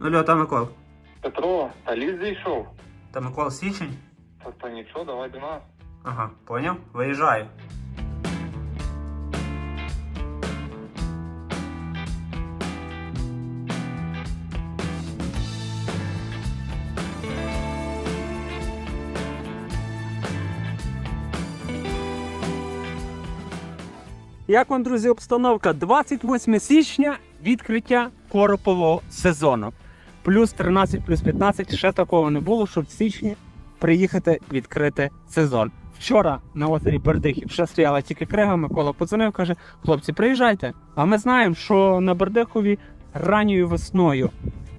Алло, та Микол. Петро, та ліс зійшов. Та Микола Січень? Та, та нічого, давай до нас. Ага, поняв? Виїжджаю. Як вам, друзі, обстановка? 28 січня відкриття коропового сезону. Плюс 13, плюс 15. Ще такого не було, щоб в січні приїхати відкрити сезон. Вчора на озері Бердихів ще стояла тільки крига. Микола подзвонив, каже: хлопці, приїжджайте. А ми знаємо, що на Бердихові ранньою весною,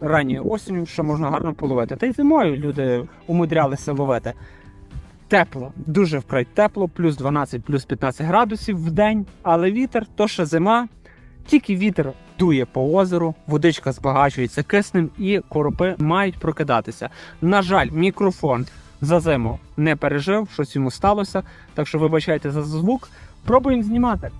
ранньою осінню ще можна гарно половити. Та й зимою люди умудрялися ловити. Тепло, дуже вкрай тепло, плюс 12, плюс 15 градусів в день, але вітер то ще зима. Тільки вітер дує по озеру, водичка збагачується киснем і коропи мають прокидатися. На жаль, мікрофон за зиму не пережив, щось йому сталося. Так що вибачайте за звук. Пробуємо знімати.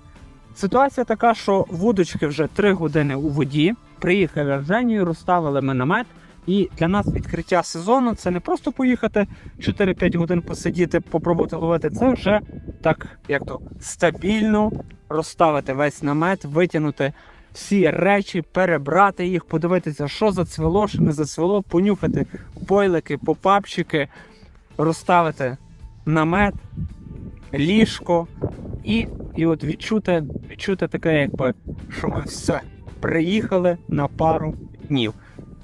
Ситуація така, що вудочки вже 3 години у воді. Приїхали в Женєю, розставили ми намет. І для нас відкриття сезону це не просто поїхати 4-5 годин посидіти, попробувати ловити. Це вже так, як то стабільно розставити весь намет, витягнути всі речі, перебрати їх, подивитися, що зацвело, що не зацвело, понюхати бойлики, попапчики, розставити намет, ліжко і, і от відчути, відчути таке, якби, що ми все приїхали на пару днів.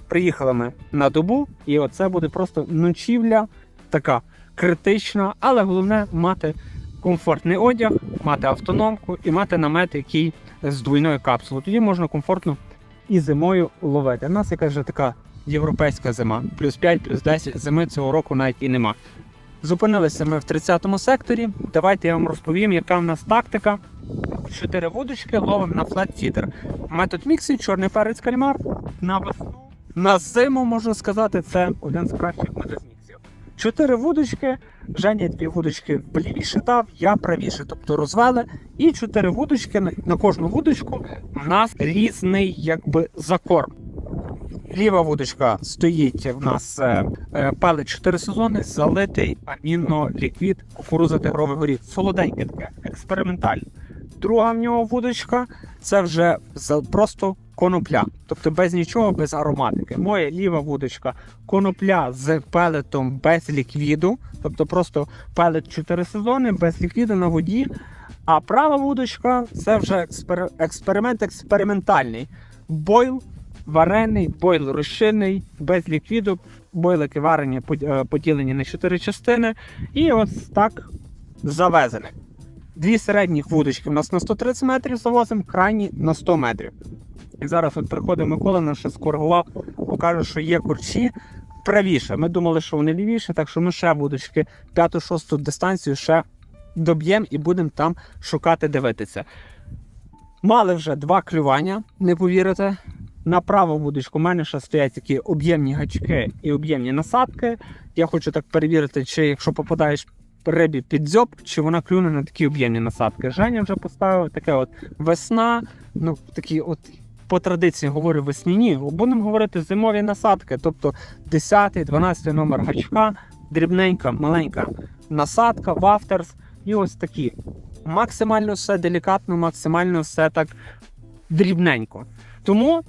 Приїхали ми на добу, і оце буде просто ночівля така критична, але головне мати комфортний одяг, мати автономку і мати намет, який з двойною капсулою. Тоді можна комфортно і зимою ловити. У нас якась вже така європейська зима, плюс 5, плюс 10, зими цього року навіть і нема. Зупинилися ми в 30-му секторі. Давайте я вам розповім, яка в нас тактика. Чотири вудочки ловимо на флет-фідер. Метод міксі, чорний перець кальмар на весну. На зиму можу сказати, це один з кращих методів міксів. Чотири вудочки, Женя дві вудочки лівіше дав, я правіше. Тобто розвели. І чотири вудочки на- кожну вудочку у нас різний якби закорм. Ліва вудочка стоїть в нас е, е, пелет 4 сезони, залитий аміно-ліквід, кукуруза тигровий горіх. Солоденьке таке, експериментальне. Друга в нього вудочка це вже просто конопля, тобто без нічого, без ароматики. Моя ліва вудочка конопля з пелетом без ліквіду, тобто просто пелет 4 сезони без ліквіду на воді. А права вудочка це вже експер... експеримент експериментальний. Бойл варений, бойл розчинний, без ліквіду, бойлики варені е, поділені на 4 частини. І ось так завезений. Дві середніх вудочки у нас на 130 метрів завозимо, крайні на 100 метрів. І зараз от приходить Микола, нас ще скоригував, покаже, що є курчі правіше. Ми думали, що вони лівіше, так що ми ще вудочки 5-6 дистанцію ще доб'ємо і будемо там шукати, дивитися. Мали вже два клювання, не повірите. На праву вудочку у мене ще стоять такі об'ємні гачки і об'ємні насадки. Я хочу так перевірити, чи якщо попадаєш рибі під дзьоб, чи вона клюне на такі об'ємні насадки. Женя вже поставив таке от весна, ну такі от. По традиції говорю весняні, будемо говорити зимові насадки, тобто 10-12 номер гачка, дрібненька, маленька насадка, вафтерс і ось такі. Максимально все делікатно, максимально все так дрібненько. Тому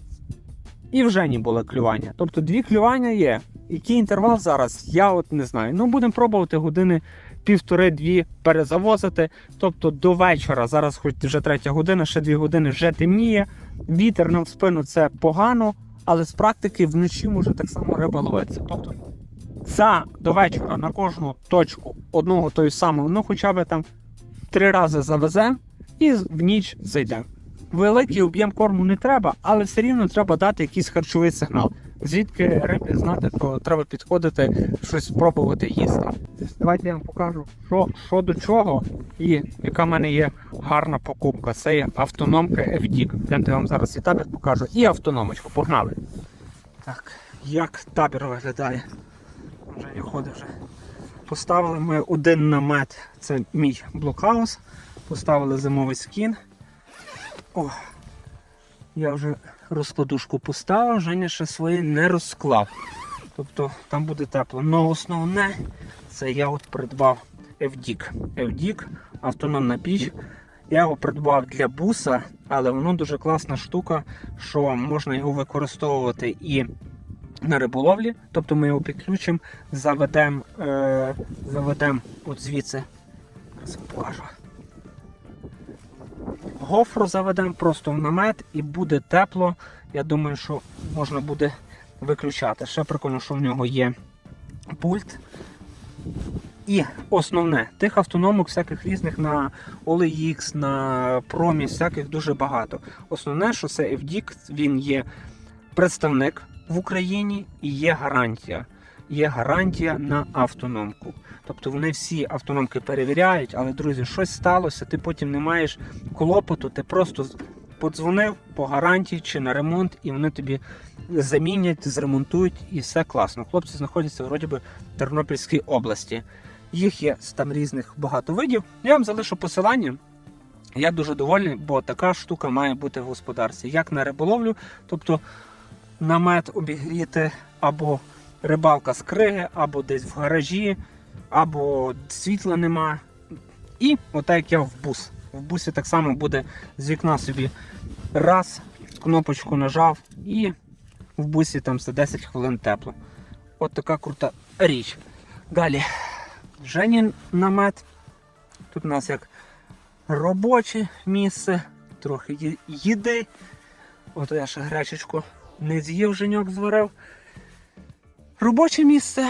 і в Жені було клювання. Тобто дві клювання є. Який інтервал зараз? Я от не знаю. Ну, будемо пробувати години півтори-дві перезавозити. Тобто до вечора, зараз хоч вже третя година, ще дві години вже темніє. Вітер нам в спину це погано, але з практики вночі може так само риба ловитися. Тобто за до вечора на кожну точку одного тої самого, ну хоча б там три рази завеземо і в ніч зайдемо. Великий об'єм корму не треба, але все рівно треба дати якийсь харчовий сигнал. Звідки рибі знати, то треба підходити, щось спробувати їсти. Давайте я вам покажу, що, що до чого і яка в мене є гарна покупка. Це є автономка FD. Я вам зараз і табір покажу, і автономочку. Погнали. Так, як табір виглядає? Вже не ходить вже. Поставили ми один намет, це мій блокхаус. Поставили зимовий скін. О. Я вже розкладушку поставив, Женя ще своє не розклав. Тобто там буде тепло. Но основне це я от придбав FDIC. FDIC автономна піч. Я його придбав для буса, але воно дуже класна штука, що можна його використовувати і на риболовлі. Тобто ми його підключимо, заведемо е, заведем от звідси. Зараз покажу. Гофру заведемо просто в намет і буде тепло. Я думаю, що можна буде виключати. Ще прикольно, що в нього є пульт. І основне, тих автономок всяких різних на OLX, на промі, всяких дуже багато. Основне, що це FDIC, він є представник в Україні і є гарантія. Є гарантія на автономку. Тобто вони всі автономки перевіряють, але, друзі, щось сталося, ти потім не маєш клопоту, ти просто подзвонив по гарантії чи на ремонт, і вони тобі замінять, зремонтують, і все класно. Хлопці знаходяться вроді би в Тернопільській області. Їх є там різних багато видів. Я вам залишу посилання. Я дуже довольний, бо така штука має бути в господарстві. Як на риболовлю, тобто намет обігріти, або рибалка з криги, або десь в гаражі, або світла нема. І отак як я в бус. В бусі так само буде з вікна собі раз, кнопочку нажав, і в бусі там за 10 хвилин тепло. От така крута річ. Далі. Женін намет. Тут у нас як робоче місце, трохи їди. От я ще гречечку не з'їв, женьок зварив. Робоче місце.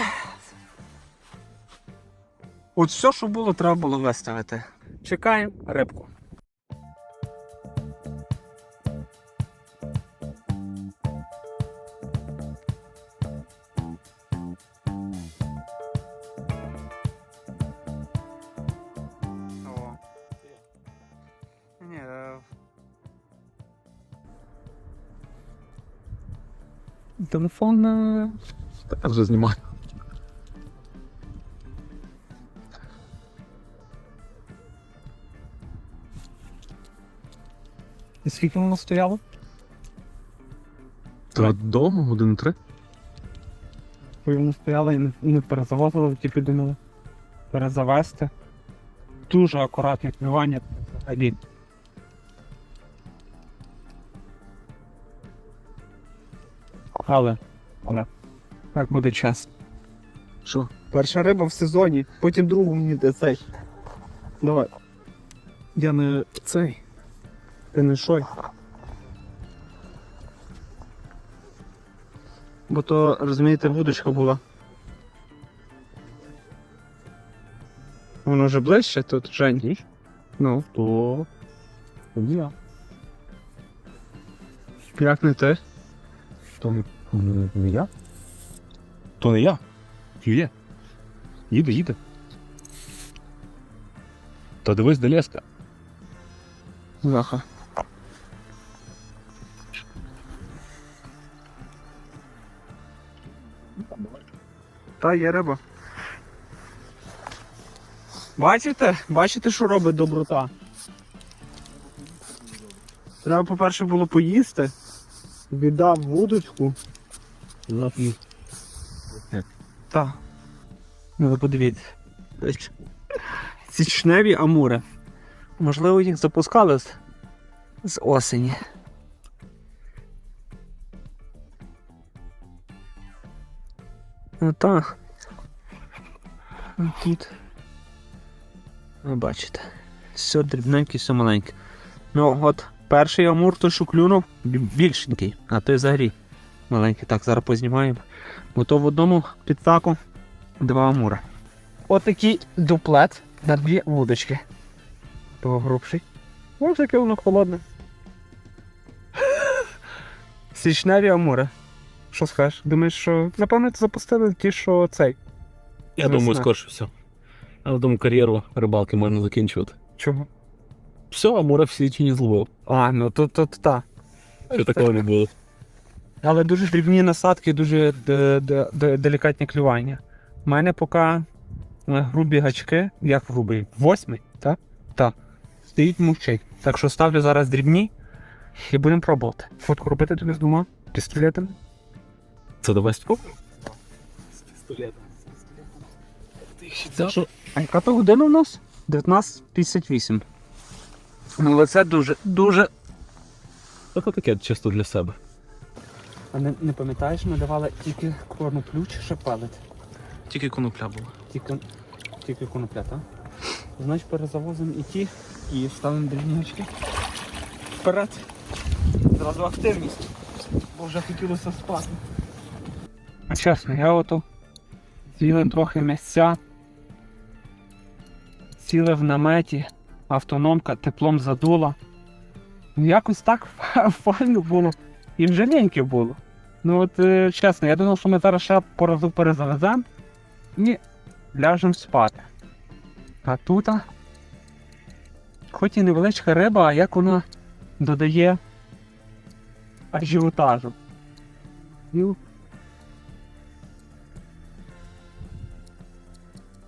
От все, що було, треба було виставити. Чекаємо рибку. Е, Телефон. Так вже знімаю. І скільки воно стояло? Та вдома години три. Бо воно стояло і не, не перезавозили, ті підумали перезавести. Дуже акуратне клювання взагалі. Але, але так буде час. Що? Перша риба в сезоні, потім другу мені де цей. Давай. Я не цей. Ти не шой. Бо то, розумієте, вудочка була. Воно вже ближче тут, Жень. Ну. То. Я. Як не ти? То не я? То не я. Є. Їде, їде. Та дивись, де леска. Заха. Та є риба. Бачите? Бачите, що робить доброта? Треба, по-перше, було поїсти. Віддав вудочку. Так. Ну подивіться. Січневі амури. Можливо, їх запускали з, з осені. Ну так. Ну, Тут. Ви бачите. Все дрібненьке, все маленьке. Ну, от перший амур, той, що клюнув, більшенький, а той взагалі маленький. Так, зараз познімаємо. Бо в одному підтаку два амура. Отакий дуплет на дві вудочки. Того грубший. Ось яке воно холодне. Січневі амури. Що скажеш? Думаєш, що напевно це запустили ті, що цей. Я Весна. думаю, скорше все. Але думаю, кар'єру рибалки можна закінчувати. Чого? Все, а море всі чи зловив. А, ну то то, то та. Що такого не було. Але дуже дрібні насадки, дуже де- делікатні клювання. У мене поки е, грубі гачки, як грубий, восьмий, так? Так. Стоїть мовчить. Так що ставлю зараз дрібні, І будемо пробувати. Фотку робити тобі з двома пістолетами. Це давай спробуємо. Що? А яка то година у нас? 19.58. Ну, але це дуже, дуже. Це таке чисто для себе. А не, не пам'ятаєш, ми давали тільки корну ключ, ще пелет. Тільки конопля була. Тільки, тільки конопля, так? Значить, перезавозимо і ті, і ставимо дрібнячки. Вперед. Зразу активність. Бо вже хотілося спати. А чесно, я ото з'їли трохи місця. Сіли в наметі, автономка теплом задула. Ну, якось так файно було. І вже ліньки було. Ну от е, чесно, я думав, що ми зараз ще по разу перезавеземо і ляжемо спати. А тут, хоч і невеличка риба, а як вона додає ажіотажу.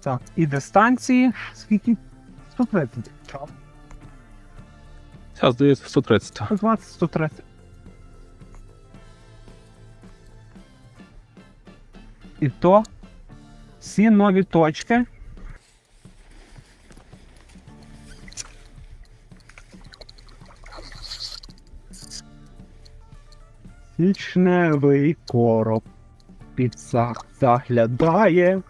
Так, і дистанції скільки? 130. Зараз здається 130. 120, І то всі нові точки. Січневий короб під заглядає.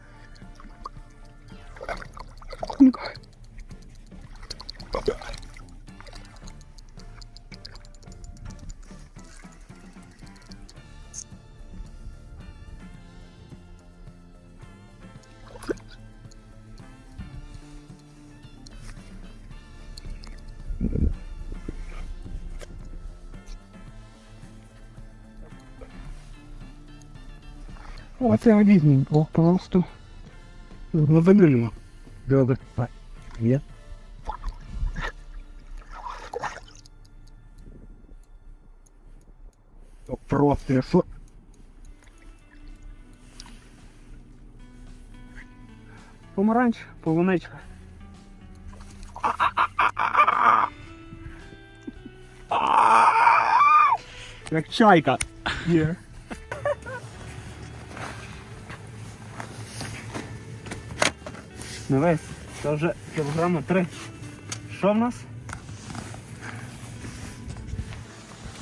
Оце одненько, просто. Ну, замілимо. Добре. Є. То просто що? Помаранч, полуничка. Як чайка. Є. Не весь, це вже кілограма три. Що в нас?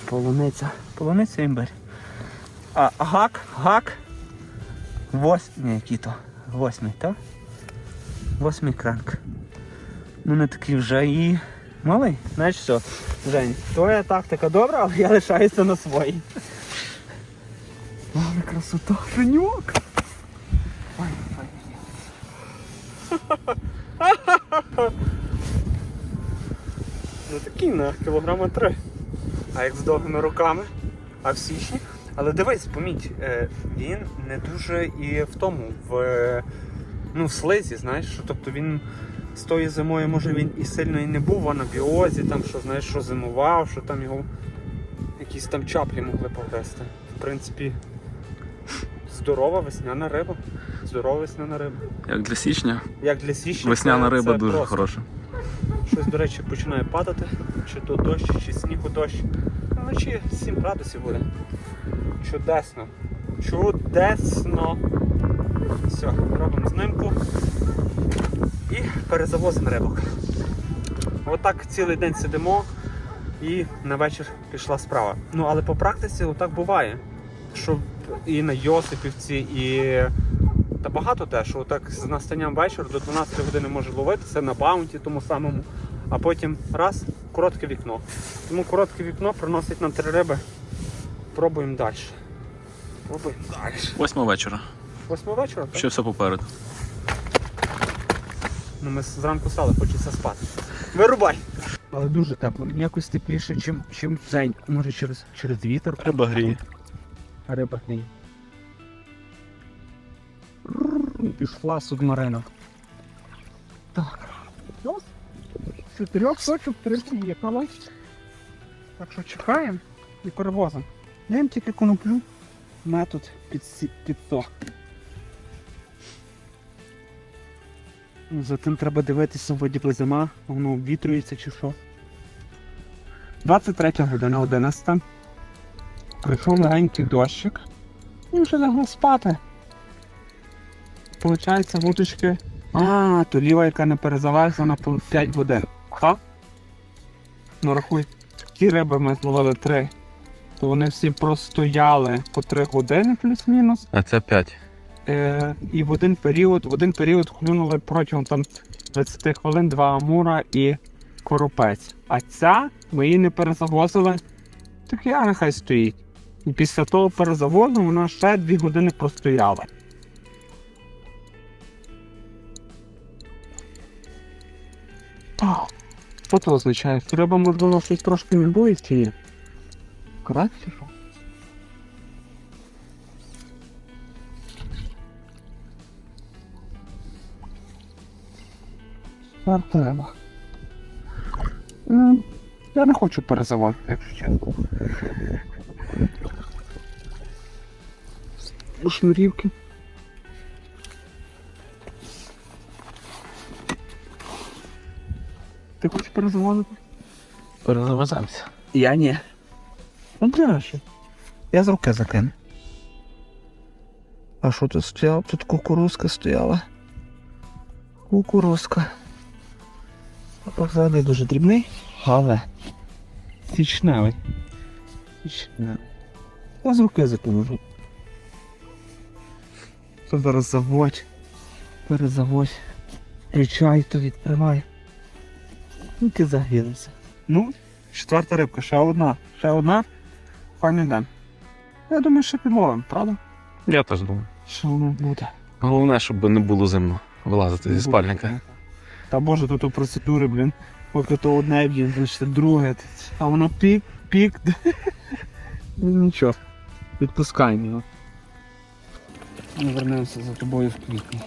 Полуниця. Полуниця імбирь. А гак, гак. Вось... Який то? Восьмий, так? Восьмий кранк. Ну не такий вже і малий. Знаєш що, Жень, твоя тактика добра, але я лишаюся на своїй. Але красота, Женюк! Ну такий на кілограма три. А як з довгими руками, а в січні. Але дивись, поміть, е, він не дуже і в тому, в, е, ну, в слизі, знаєш, тобто він з тої зимою, може він і сильно і не був в анабіозі, там, що знаєш, що зимував, що там його якісь там чаплі могли повести. В принципі, здорова весняна риба. Здорова весняна риба. Як для січня, Як для січня. весняна це- риба це дуже просто. хороша. Щось, до речі, починає падати, чи то дощ, чи снігу дощ. Вночі 7 градусів буде. Чудесно. Чудесно. Все, робимо знимку і перезавозимо рибок. Отак цілий день сидимо і на вечір пішла справа. Ну, але по практиці отак буває. Що і на Йосипівці, і та багато те, що так з настанням вечора до 12 години може ловитися на баунті тому самому, а потім раз, коротке вікно. Тому коротке вікно приносить нам три риби. Пробуємо далі. Пробуємо далі. Восьма вечора. Восьма вечора, так? Ще все попереду. Ну ми зранку стали, хочеться спати. Вирубай! Але дуже тепло. Якось тепліше, чим, чим в день. Може через, через вітер. Риба гріє. Риба гниє. Пішла субмарина. Так. Ось. Чотирьох точок три приїхала. Так що чекаємо і перевозимо. Я їм тільки коноплю метод під, під то. Ну, За треба дивитися, вроді би зима, воно обвітрюється чи що. 23 година 11. Прийшов легенький дощик. І вже лягли спати. Получається, вудочки. А, то ліва, яка не перезавезена по 5 годин. Так? Ну рахуй, ті риби ми зловили 3. То вони всі простояли по 3 години плюс-мінус. А це 5. Е, і в один період, в один період клюнули протягом там 20 хвилин два амура і коропець. А ця ми її не перезавозили, так я нехай стоїть. І після того перезавозу вона ще 2 години простояла. А, Що це означає? Що риба, можливо, щось трошки боїть чи ні? Краще що? Тепер треба. Я не хочу перезаводити, якщо чесно. Шнурівки. Ти хочеш? Перезавеземося. Я ні. Ну краще. Я з руки закину. А що тут стояло? Тут кукурузка стояла. Кукурузка. А взагалі дуже дрібний, але січневий. Січневий. Я з руки закину. Зараз заводь. Перезаводь. Включай, то відкривай. Ну ти загинувся. Ну, четверта рибка, ще одна. Ще одна. Файний день. Я думаю, що підловимо, правда? Я теж думаю. Що воно буде? Головне, щоб не було зимно вилазити зі спальника. Та боже, тут у процедури, блін. Поки то одне б'є, значить друге. А воно пік, пік. Ну, Нічого. Відпускаємо його. Ми вернемося за тобою в квітні.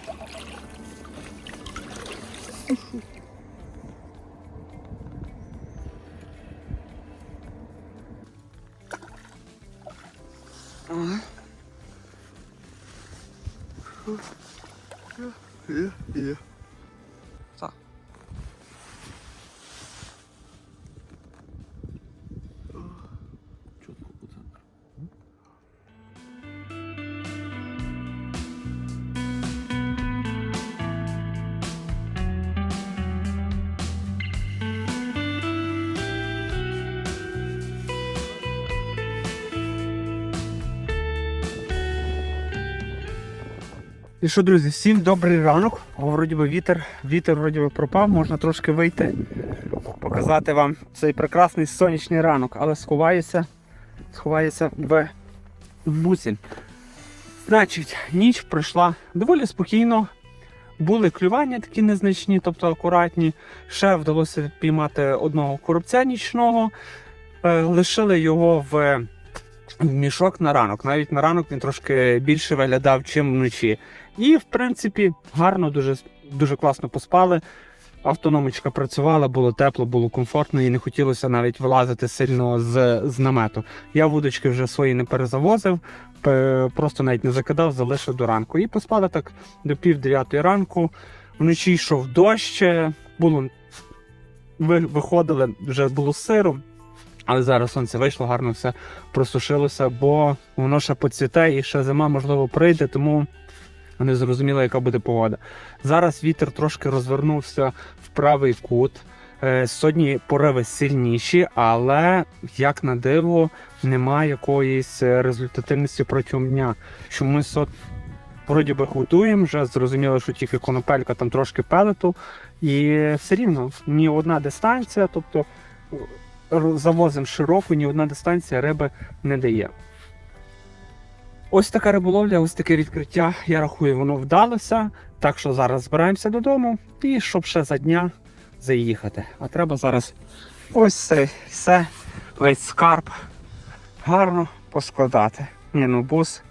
어? 어? 예, 예. І що, друзі, всім добрий ранок. О, Вроді би вітер, вітер вроді би пропав, можна трошки вийти, показати вам цей прекрасний сонячний ранок, але сховаюся, сховаюся в бусіль. Значить, ніч пройшла доволі спокійно. Були клювання такі незначні, тобто акуратні. Ще вдалося піймати одного коробця нічного. Е, Лишили його в в мішок на ранок. Навіть на ранок він трошки більше виглядав, чим вночі. І, в принципі, гарно, дуже, дуже класно поспали. Автономочка працювала, було тепло, було комфортно і не хотілося навіть вилазити сильно з, з намету. Я вудочки вже свої не перезавозив, просто навіть не закидав, залишив до ранку. І поспали так до пів дев'ятої ранку. Вночі йшов дощ, було ви- виходили, вже було сиро. Але зараз сонце вийшло, гарно все просушилося, бо воно ще поцвіте і ще зима, можливо, прийде, тому не зрозуміло, яка буде погода. Зараз вітер трошки розвернувся в правий кут. Е, Сьогодні пориви сильніші, але як на диво, немає якоїсь е, результативності протягом дня. Чомусь от вроді би готуємо, вже зрозуміло, що тільки конопелька там трошки пелету, і все рівно ні одна дистанція, тобто завозимо широку, ні одна дистанція риби не дає. Ось така риболовля, ось таке відкриття. Я рахую, воно вдалося. Так що зараз збираємося додому і щоб ще за дня заїхати. А треба зараз ось це все, весь скарб гарно поскладати. Ні, ну бус.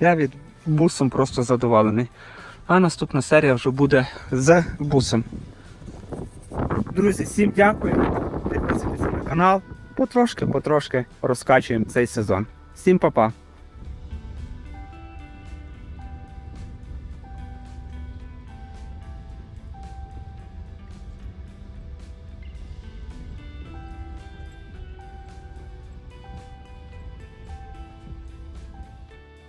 Я від бусом просто задоволений. А наступна серія вже буде з бусом. Друзі, всім дякую. Підписуйтесь на канал. Потрошки-потрошки розкачуємо цей сезон. Всім па-па!